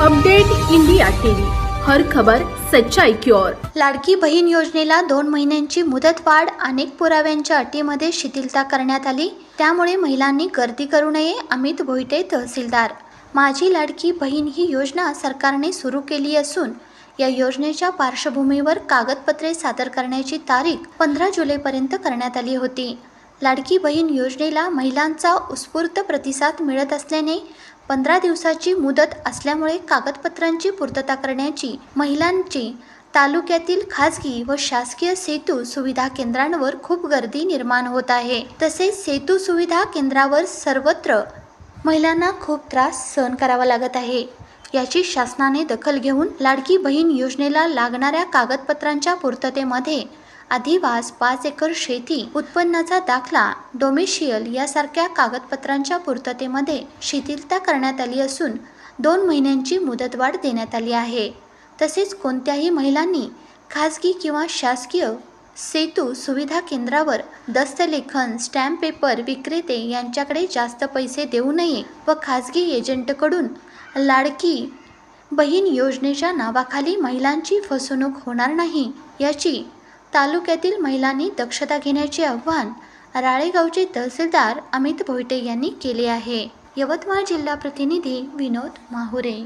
Update India TV. हर खबर सच्चाई की ओर. लाडकी बहीण योजनेला दोन महिन्यांची मुदतवाढ अनेक पुराव्यांच्या अटीमध्ये शिथिलता करण्यात आली. त्यामुळे महिलांनी गर्दी करू नये अमित भोईटे तहसीलदार. माझी लाडकी बहीण ही योजना सरकारने सुरू केली असून या योजनेच्या पार्श्वभूमीवर कागदपत्रे सादर करण्याची तारीख पंधरा जुलैपर्यंत करण्यात आली होती. लाडकी बहीण योजनेला महिलांचा उत्स्फूर्त प्रतिसाद मिळत असल्याने पंधरा दिवसाची मुदत असल्यामुळे कागदपत्रांची पूर्तता करण्याची महिलांची तालुक्यातील खाजगी व शासकीय सेतू सुविधा केंद्रांवर खूप गर्दी निर्माण होत आहे. तसेच सेतू सुविधा केंद्रावर सर्वत्र महिलांना खूप त्रास सहन करावा लागत आहे. याची शासनाने दखल घेऊन लाडकी बहीण योजनेला लागणाऱ्या कागदपत्रांच्या पूर्ततेमध्ये अधिवास पाच एकर शेती उत्पन्नाचा दाखला डोमेशियल यासारख्या कागदपत्रांच्या पूर्ततेमध्ये शिथिलता करण्यात आली असून दोन महिन्यांची मुदतवाढ देण्यात आली आहे. तसेच कोणत्याही महिलांनी खाजगी किंवा शासकीय सेतू सुविधा केंद्रावर दस्तलेखन स्टॅम्प पेपर विक्रेते यांच्याकडे जास्त पैसे देऊ नये व खाजगी एजंटकडून लाडकी बहीण योजनेच्या नावाखाली महिलांची फसवणूक होणार नाही याची तालुक्यातील महिलांनी दक्षता घेण्याचे आव्हान राळेगावचे तहसीलदार अमित भोईटे यांनी केले आहे. यवतमाळ जिल्हा प्रतिनिधी विनोद माहुरे